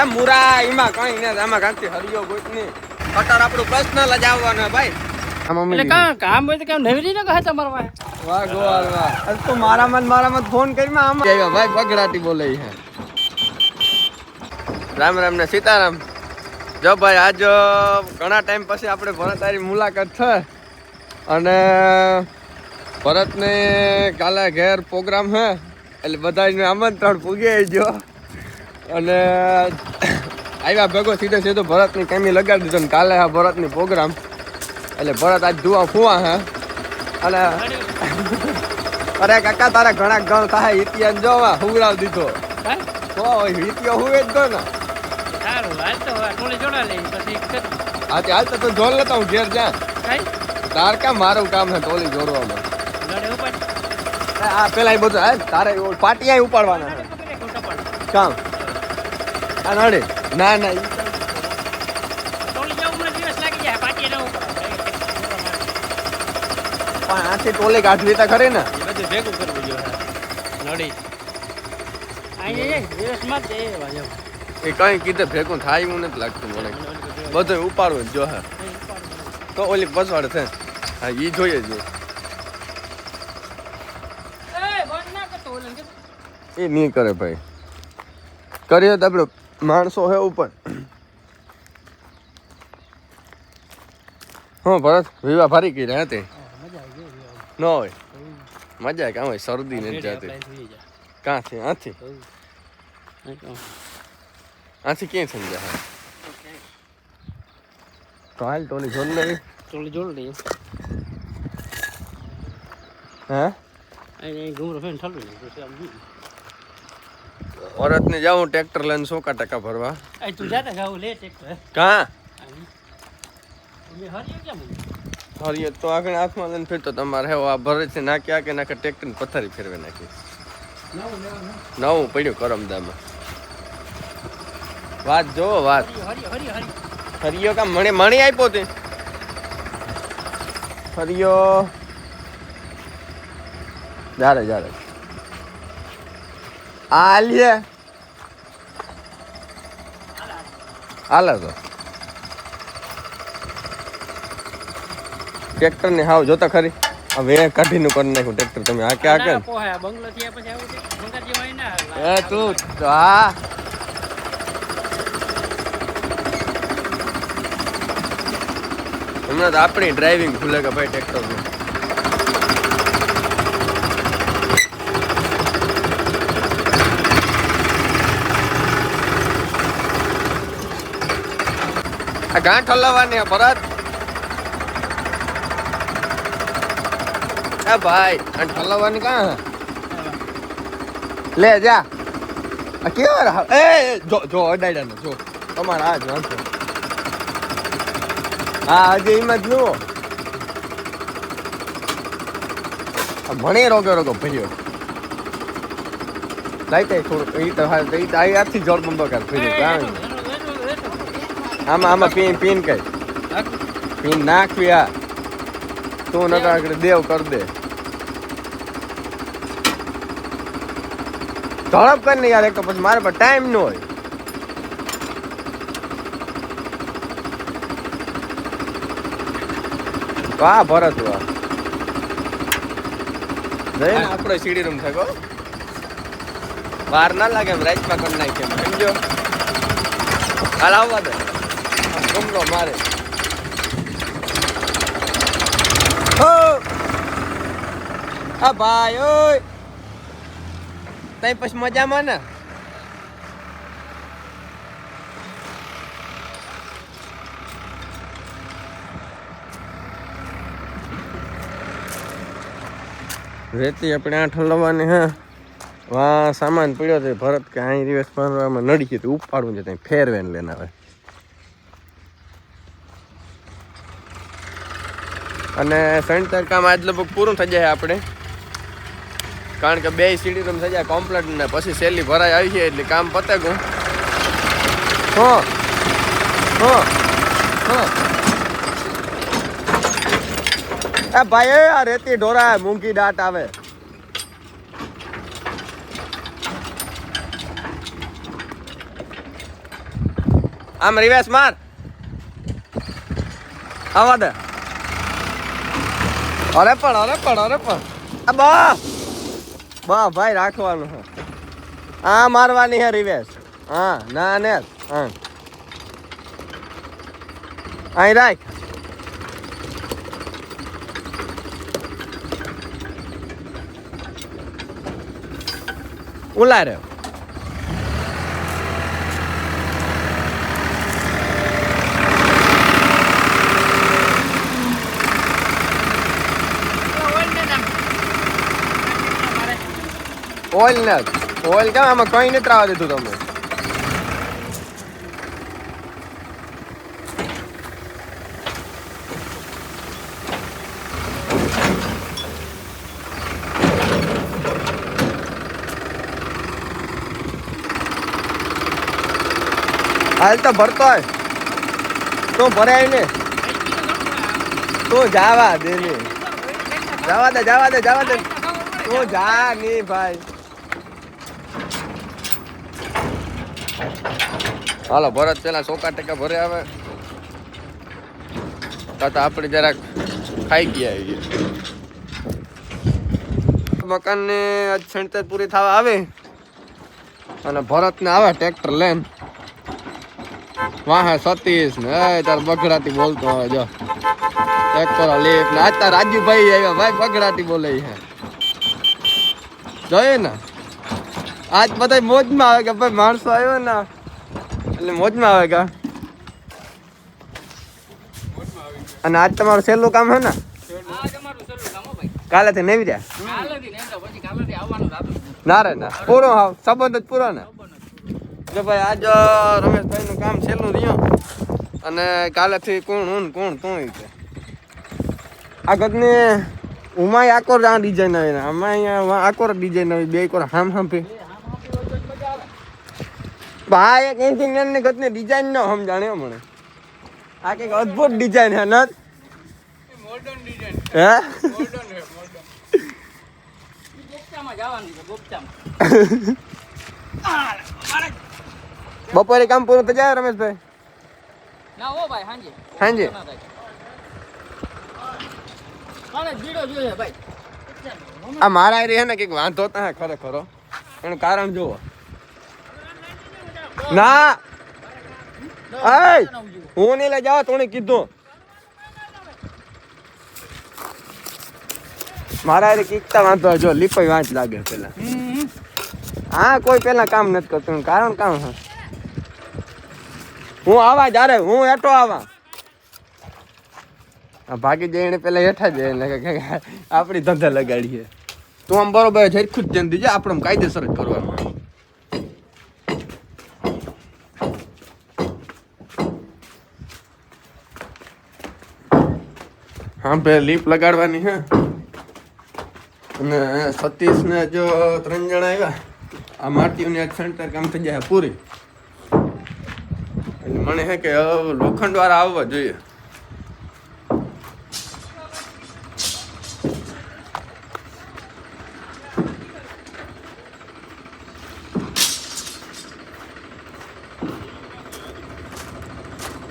એમ મુરા એમાં કઈ ને આમાં કાંતિ હરિયો ગોતની કટર આપણું પર્સનલ જ આવવાનું ભાઈ. એટલે કાં કામ હોય તો કામ નવી ને કહે તમારા પાસે વાહ ગોવાલ વાહ. આજ તો મારા મન મારા મત ફોન કરી માં આમાં આવ્યા ભાઈ બગડાટી બોલે છે. રામ રામ ને સીતારામ. જો ભાઈ આજ ઘણા ટાઈમ પછી આપણે ભરતારી મુલાકાત છે. અને ભરતને કાલે ઘેર પ્રોગ્રામ હે એટલે બધાને આમંત્રણ પૂગે જો. અને આવ્યા ભેગો સીધે સીધો ભરતની કેમી લગાડી દીધો ને કાલે આ ભરતની પ્રોગ્રામ. એટલે ભરત આજ ધુવા ફુવા હે. અને અરે કાકા તારા ઘણા ગણ થાય ઇતિહાસ જોવા હુવડાવ દીધો. હા? ઇતિહાસ હુવે જ દો ને. જોડા. આજે હાલ તો તું જોર લેતા હું ઘેર જા. તાર કામ મારું કામ છે ટોલી જોડવામાં આ પેલા એ બધું હા તારે પાટિયા ઉપાડવાના. કામ? નડે ના ના. પણ આથી ટોલી કાઢવી તો ખરી ને? બધું ભેગું કરવું જોઈએ. એ કઈ કીધે ભેગું થાય એવું નથી લાગતું મને. બધું ઉપાડવું જ જો હે. તો ઓલી પસવાડ છે હા એ જોઈએ કીધું. એ નહીં કરે ભાઈ. કરીએ તો આપણે માણસો હે ઉપર. હા ભરત વિવાહ ફરી ગઈ રહ્યા તે. ન હોય. મજા કાં હોય શરદી નથી જાતે. કાંથી આથી. આથી ક્યાં સમજા તો હાલ ટોલી જોડ લઈ ટોલી જોડ લઈ હે? ઘૂમરો ફેન ઠલવી લઈએ પછી આમ જોઈએ. ઓરતને જાઉં ટ્રેક્ટર લઈને સો ટકા ભરવા. અહીં તું જાતા ખાવું લે ટ્રેક્ટર કાં? કેમ? હરિયો તો આગળ હાથમાં લઈને ફેરતો તમારે હેવો આ ભરે છે નાખ્યા કે નાખે ટ્રેક્ટર ને પથારી ફેરવે નાખી. નવું પડ્યું કરમદામાં. વાત જો વાત. હરિયો કા મણી મણી આપ્યો તે? હરિયો. જારે જારે. આ લે હાલે તો. ટ્રેક્ટર ને હાવ જોતા ખરી. હવે કાઢીનું કરી નાખ્યું ટ્રેક્ટર તમે. આ કે આ કે? બંગલો થયા પછી આવું છે. બંગાર જેવાય ના એ તું આ હા. હમણાં તો આપણી ડ્રાઇવિંગ ભૂલે કે ભાઈ ટ્રેક્ટર આ ગાંઠ હલાવવાની ભરત. એ ભાઈ ગાંઠ હલાવવાની કાં? લે જા. આ કેવા એ જો જો અડાડ્યા ને જો. તમારા આ જ વાંચો હા હજી એમાં જ જુઓ ભણે રોગે રોગો ભર્યો. લાઈ તાઈ થોડું એ તો હા એ તો આથી જોર બંબો કર એ, ફર્યો કાંઈ. આમાં આમાં પીન પીન કઈ. પીન નાખવી આ તું નકર દેવ. કર દે. ઝડપ કર ને યાર એક તો પછી મારે પર ટાઈમ ન હોય. વાહ ભરત વાહ. આપણે સીડી રૂમ થકો બહાર ના લાગે એમ રાઈટમાં કરી નાખે એમ સમજો? હાલ આવવા દે. ગમલો મારે હો આ ભાઈ ઓય તઈ પછી મજામાં ને રેતી આપણે આઠ લવાની હા. વા સામાન પડ્યો છે. ભરત કે અહીં દિવસ ભરવામાં નડી ગયું તો ઉપાડવું છે ત્યાં ફેરવેન લઈને આવે અને સણતર કામ આજ લગભગ પૂરું થઈ જાય આપણે. કારણ કે બે સીડી રૂમ થઈ જાય કોમ્પ્લેટ ને પછી સેલી ભરાઈ આવી છે એટલે કામ પતે ગયું હા હા હા. એ ભાઈ આ રેતી ઢોરા મૂંગી દાટ આવે. આમ રિવેશ માર. આવા દે. અરે પણ અરે પણ અરે પણ. આ બા ભાઈ રાખવાનું છે. આ મારવાની હે રિવેશ હા, ના, ને, હા. અહીં રાખ. ઉલા રે ઓઇલ ને ઓઇલ કેમ? આમાં કઈ નથી રાવા દીધું તમે. હાલ તો ભરતો હોય. તો ભરાય ને. તું જાવા દે ને. જવા દે જવા દે જવા દે. તું જા નહીં ભાઈ. હાલો, ભરત પેલા સોકા ટકા ભરે આવે. તો આપણે જરાક ખાઈ ગયા આવીએ મકાન ને આજ છણતર પૂરી થવા આવે. અને ભરત ને આવે ટ્રેક્ટર લઈને. વાહ સતીશ ને તાર બગડાટી બોલતો હોય, જો. ટ્રેક્ટર લેપ ને, આજ તાર રાજુભાઈ આવ્યા, ભાઈ બગડાટી બોલે છે. જોઈએ ને. આજ બધા મોજમાં આવે કે, ભાઈ માણસો આવ્યો ને એટલે મોજમાં આવે કા અને આજ તમારું સહેલું કામ હે ને? કાલેથી નેવી રહ્યા? ના રે, ના. પૂરો હાવ, સંબંધ જ પૂરો ને. જો ભાઈ આજ રમેશભાઈ નું કામ છેલ્લું રહ્યું. અને કાલેથી કોણ, હું કોણ તું કે? આ ગતને ઉમાય આકોર આ ડિઝાઇન આવી ને આમાં અહીંયા આકોર ડિઝાઇન આવી. બે કોર હામ હામ પે ભાઈ એક એન્જિનિયરની ગતને ડિઝાઇન ન સમજાણે મને. આ કંઈક અદભુત ડિઝાઇન હે નત હે? બપોરે કામ પૂરું થઈ જાય રમેશભાઈ? ના હો ભાઈ હાંજે હાંજે ના આ મારા હે ને કંઈક વાંધો તા ખરેખર. એનું કારણ જુઓ. ના. એય, હું નહીં લઈ જાવ તું કીધું. મારા એરી કીકતા વાંધો જો, લીપાઈ વાંચ લાગે પેલા. હા, કોઈ પેલા કામ નથી કરતું, કારણ કામ હે. આવા જ્યારે હું હેઠો આવા. ભાગી જઈ એને પેલા હેઠા એટલે કે- આપણી ધંધા લગાડીએ. તું આમ બરોબર ઝેરખું જ ધ્યાન દીજે, આપણે કાયદેસર જ કરવાનું. બે લીપ લગાડવાની હે. અને સતીશ ને જો ત્રણ જણા આવ્યા આ મારતીઓની આ સેન્ટર કામ થઈ જાય પૂરી. એટલે મને હે કે હવે લોખંડ વાળા આવવા જોઈએ.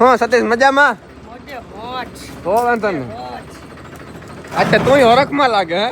હા સતીશ મજામાં? મોજે હો વાંધો નહીં. અચ્છા તું હરખમાં લાગે હે?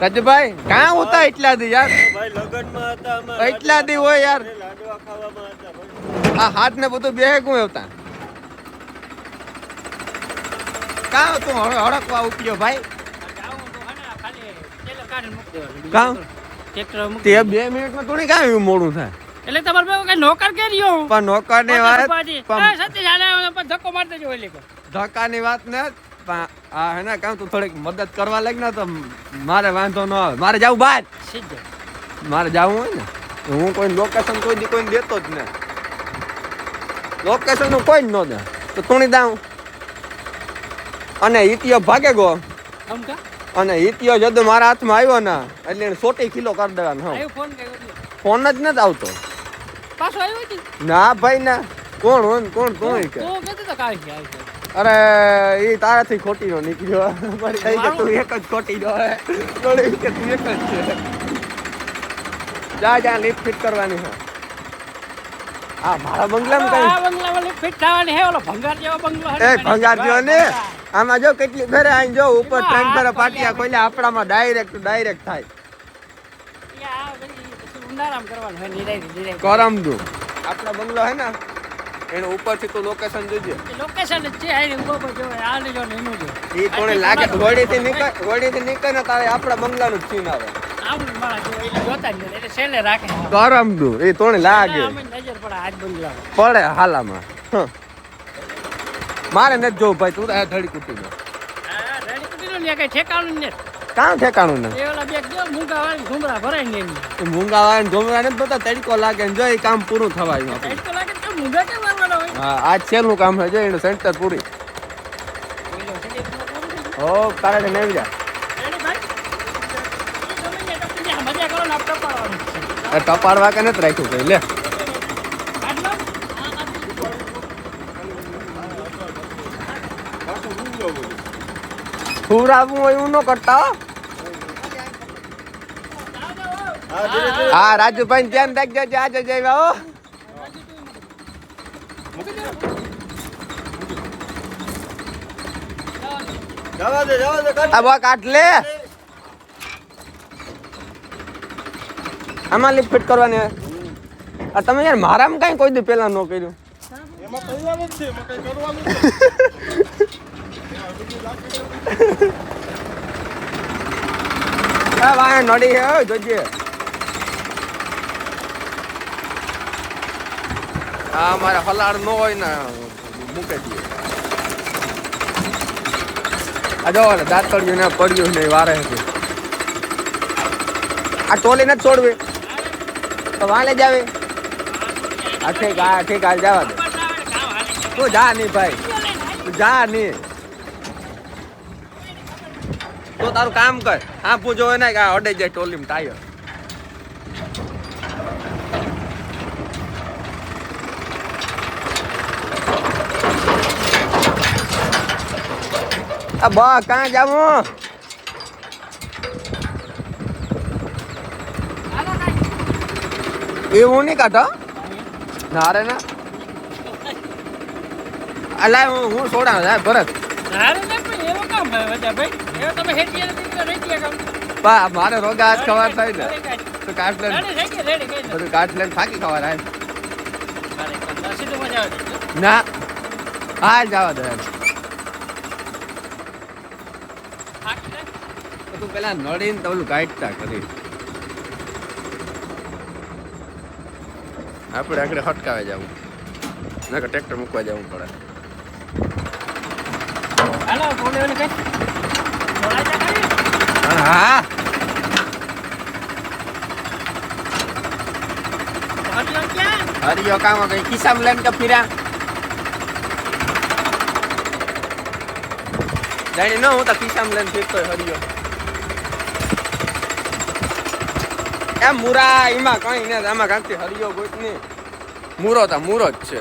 રાજુભાઈ કાં હોતા એટલા દી યાર? ભાઈ લગનમાં હતા એટલા દી હોય યાર. લાડવા ખાવામાં હતા આ હાથ ને બધું બે કું આવતા. કાં તું હવે હરખવા ઉપડ્યો ભાઈ? જાવું તો હે ને ખાલી તેલ કાઢીને મૂકી દેવાનું. કાં તે બે મિનિટમાં થોડી કાં એવું મોડું થાય. એટલે તમારે પાસે કઈ નોકર કે રહ્યો? પણ નોકરની વાત સતી જાણે ધક્કો મારી દેજો એટલે ધક્કાની વાત ને આ હે ને કામ તું થોડીક મદદ કરવા લાગ ને તો મારે વાંધો ન આવે. મારે જવું બહાર મારે જવું હોય ને. હું કોઈ લોકેશન કોઈ દી કોઈને દેતો જ ને. લોકેશન હું કોઈ ન દે. તો તુણી દાઉં. અને ઇતિયો ભાગે ગો. અને ઇતિયો જદ મારા હાથમાં આવ્યો ને એટલે એને સોટી કિલો કરી દેવાનો ફોન ફોન જ નથી આવતો. પાછો આવ્યો ના ભાઈ ના. કોણ હોય ને કોણ તું કે. તો અરે એ તારાથી ખોટી નો નીકળ્યો. પણ કઈ કે તું એક જ ખોટી નો હે કે તું એક જ છે. જા જા લિફ્ટ ફિટ કરવાની છે આ મારા બંગલામાં કઈ આ બંગલા વાળી ફિટ થવાની હે ઓલો ભંગાર જેવો બંગલો હે એ ભંગાર જેવો ને? આમાં જો કેટલી ફેરે આઈને જો ઉપર ત્રણ ફેરે પાટિયા ખોલ્યા આપણામાં ડાયરેક્ટ ડાયરેક્ટ થાય. નિરાય કરમદુ આપણા બંગલો હે ને? એને ઉપરથી તો લોકેશન જોજે. લોકેશન જ છે આની ઉપર જો આ ને જો ને એનું જો એ કોણે લાગે હોડીથી નીકળ હોડીથી નીકળ ને તારે આપણા બંગલા નું સીન આવે. આવું મારા જો એટલે જોતા જ એટલે છેલ્લે રાખે. કરમદુ એ તોણે લાગે. નજર પડે આજ બંગલા પડે હાલામાં. હં. મારે નથી જોવું ભાઈ તું આ ધડી કૂટી દો. હા રેડી કુટીનું ને કઈ ઠેકાણું ને કાં ઠેકાણું ને એ ઓલા બે જો મૂંગા વાળી ઘુમરા ભરાય ને એ મૂંગા વાળી ઢોમરા ને બધા તડકો લાગે ને જો એ કામ પૂરું થવા આવ્યું તો લાગે તો મૂંગા હોય હા આજ છેલ્લું કામ છે જો એનું સેન્ટર પૂરી. હો તારે જા જે જે ને આપણે પાડવાનું ટપાડવા કે નથી રાખ્યું કઈ? લે. ખુરાવું હોય એવું ન કરતા હો. રાજુભાઈ ધ્યાન રાખજો આજે જઈ હો. આમાં લીપ ફિટ કરવાની તમે યાર મારામાં કઈ કોઈ દી પેલા ન કર્યું વાય નડી જોજે આ મારે હલાડ ન હોય ને, મૂકે દઈએ. આ જો દાંતળિયું ને પડ્યું ને વારે હતી આ ટોલી નથી છોડવી. તો વાલે જ આવે. આ ઠીક આ ઠીક હાલ જવા દે. તું જા નહીં ભાઈ. તું જા નહીં તો તારું કામ કર. આ પૂછો હોય ને કે આ અડે જાય ટોલીમાં ટાયર. આ બા કાં જાવું હું નહીં કાઢો ના? રે ના અલા હું હું છોડા જાય ભરત. મારે રોગા હાથ ખવાર થાય ને. તો કાટ લે થઈ ગઈ રેડી ગઈ બધું કાટ લે ફાકી આવે આવે ના. હા જવા દે. પેલા નડીને તો ઓલું કાઢતા કરી આપણે આગળ હટકાવે જવું. નકર ટ્રેક્ટર મૂકવા જવું પડે. હાલો કઈ? હા હરિયો કામ કઈ ખિસ્સામાં લઈને કે ફીરા. જાણી ન હું તો ખિસ્સામાં લઈને ફીરતો હરિયો. એમ મુરા એમાં કઈ ને આમાં હરિયો ગોત ને મૂરો તા મૂરો જ છે.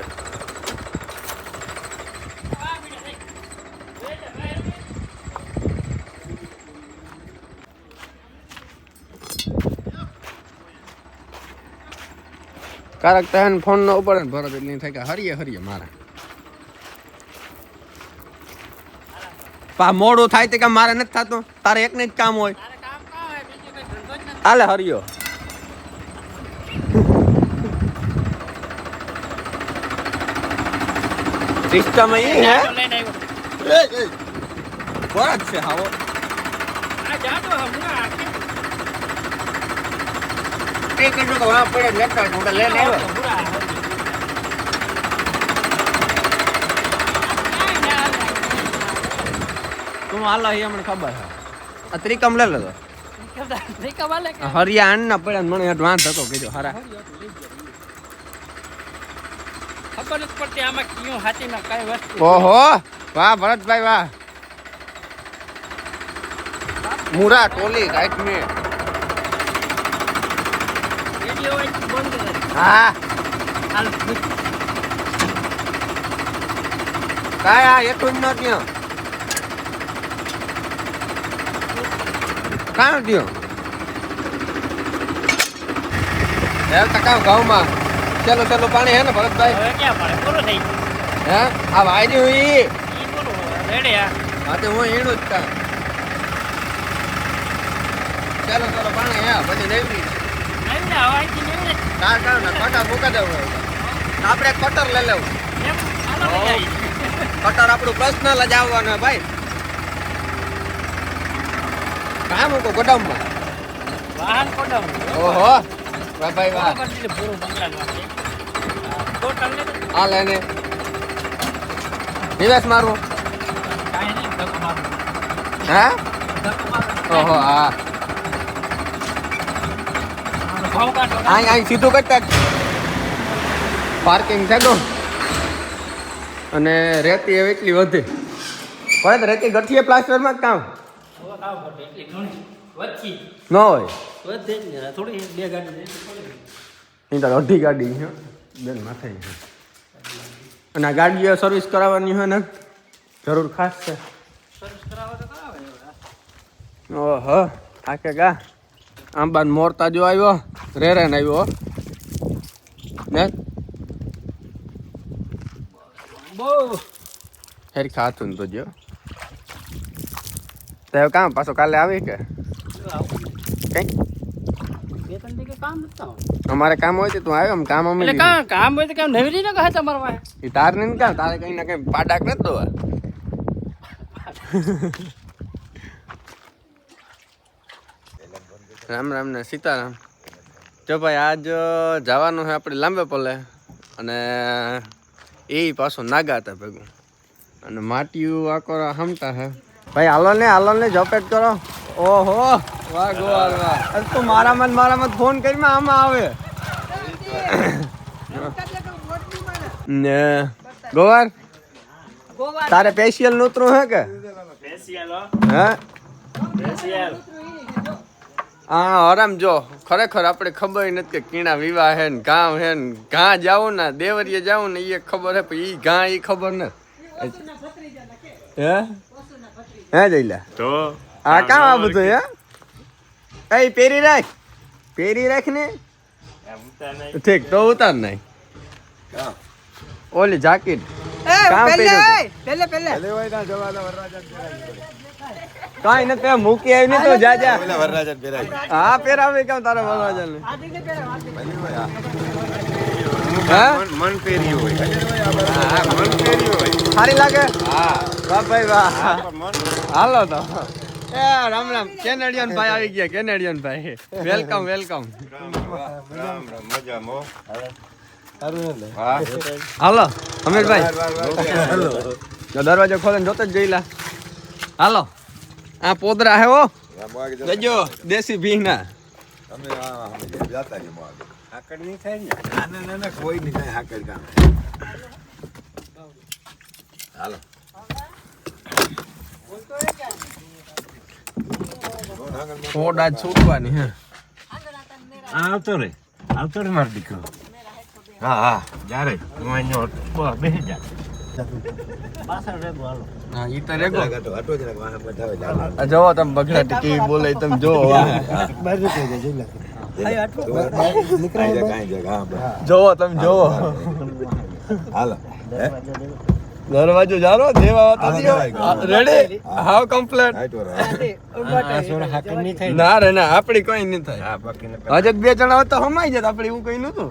કારક તહેન ફોન નો ઉપર ને ભરત એટલે થાય કે હરીએ હરીએ મારા. પા મોડું થાય તે કે મારે નથી થતું. તારે એકને જ કામ હોય. હાલે હરિયો. સિસ્ટમ એ હે? આવ્યો. છે હાવો? આ જાતો હમણાં આકે તે કીધું કે પડે લેતા તો તું હાલો એ મને ખબર છે આ ત્રિકમ લે લેતો કે? ના પડ્યા મને એડવાન્સ હતો કીધું હારા. ખબર નથી પડતી. આમાં કયું હાથીમાં કઈ વસ્તુ ઓહો વાહ ભરતભાઈ વાહ. મુરા ટોલી રાઈટ મે હા. કાય આ એટલું જ ન ત્યાં કાં થયો યાર તકા ઘઉંમાં ચાલો ચલો પાણી હે ને ભરતભાઈ? ક્યાં પડે પૂરું થઈ હે? આ વાયરી ઈ? ઈ પૂરું રેડી હા હા હું ઈણું જ તા ચાલો ચાલો પાણી હે પછી નહીં ને કાર ને કટર મૂકી દેવું આપણે કટર લઈ લેવું. કટર આપણું પર્સનલ જ આવવાનું ભાઈ. કામ મૂકો ગોડાઉનમાં. વાહન કોડાવું. ઓહો. વાહ ભાઈ વાહ. પૂરું. હા, લેને નિવેશ મારું. હે? ઓહો હા. અહીં અહીં સીધું કરતા પાર્કિંગ છે તો. અને રેતી હવે એટલી વધે. પણ રેતી ગઠીએ પ્લાસ્ટરમાં કામ. ન હોય. વધે જ ને, થોડી બે ગાડી નહીં તો અઢી ગાડી છે. બેન માથે છે. અને આ ગાડીઓ સર્વિસ કરાવવાની હોય ને જરૂર ખાસ છે. સર્વિસ કરાવો તો કરાવે. ઓહો થાકે ગા. આંબા મોરતા જો આવ્યો રેરેન આવ્યો ને? બહુ હેરી ખાતું તો જો. તે કામ પાછો કાલે આવી કે. કઈ? કામ અમારે કામ હોય તો તું આવ્યો કામ અમે એટલે કામ કામ હોય તો કામ નવરી ન કહે તમારા પાસે એ તાર નહીં કામ તારે કઈ ના કઈ પાડાક નથી દો રામ રામ ને સીતારામ. જો ભાઈ આજ જવાનું છે આપણે લાંબે પલે અને એ પાછો નાગા હતા ભેગું. અને માટીયું આકોરા હમતા હે. ભાઈ હાલો ને હાલો ને જોપેટ કરો. ઓહો વાહ ગોવાલ વાહ મારા તું મારા ને ફોન ફોન કરીને આમાં આવે. ને ગોવાર? તારે પેશિયલ નૂતરું હે કે? હે. હા? આરામ જો ખરેખર આપણે ખબર નથી કે કીણા વિવાહ હે ને ગામ હે ને ઘા જાવું ને દેવરીએ જાવું ને એ ખબર હે પણ એ ઘા એ ખબર ને હે? હે જઈલા તો આ કામ આ બધું હે એ પેરી રાખ પેરી રાખ ને ઠીક તો ઉતાર નહીં ઓલી જાકીટ કામ પહેર્યું કાઈ ન તે મૂકી આવી ને તો જા જા હા પહેરાવે કેમ તારા વરરાજા ને હા મન પેરી હોય. હા મન પેરી હોય. સારી લાગે? હા. વાહ ભાઈ વાહ. હાલો તો. એ રામ રામ. કેનેડિયન ભાઈ આવી ગયા કેનેડિયન ભાઈ. Welcome welcome. રામ રામ મજા હા. હાલો અમીરભાઈ. જો દરવાજો ખોલે જોતે જ જોઈલા હાલો. આ પોદરા હે ઓ જજો દેશી ભી ના? આકડ નહીં થાય ને પોડા છૂટવાની હે. આવતો રે. આવતો રે મારો દીકરો. હા હા. જ્યારે હું અહીંયા બેસી જા પાછળ રેગો હાલો. હા ઈ તો રેગો આ જોવો તમે બગડા ટીકી બોલે તમે જોવો જોવો તમે જોવો દરવાજો જારો જેવા હતા રેડી હાવ કમ્પ્લીટ ના. રે ના આપડી કઈ નહીં થાય. હા હજે બે જણા હોત તો હમાઈ જાય આપણે એવું કઈ નતું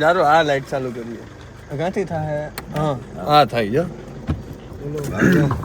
જારો આ લાઈટ ચાલુ કરીએ. ક્યાંથી થાય. હા હા થાય જો. 来了